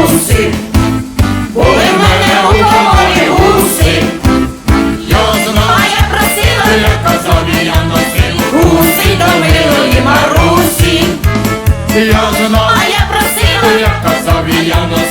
гуси, були в мене у полі гуси, я знова я просила, як козові я носив гуси до милої марусі, я знова я просила, як козові я носив.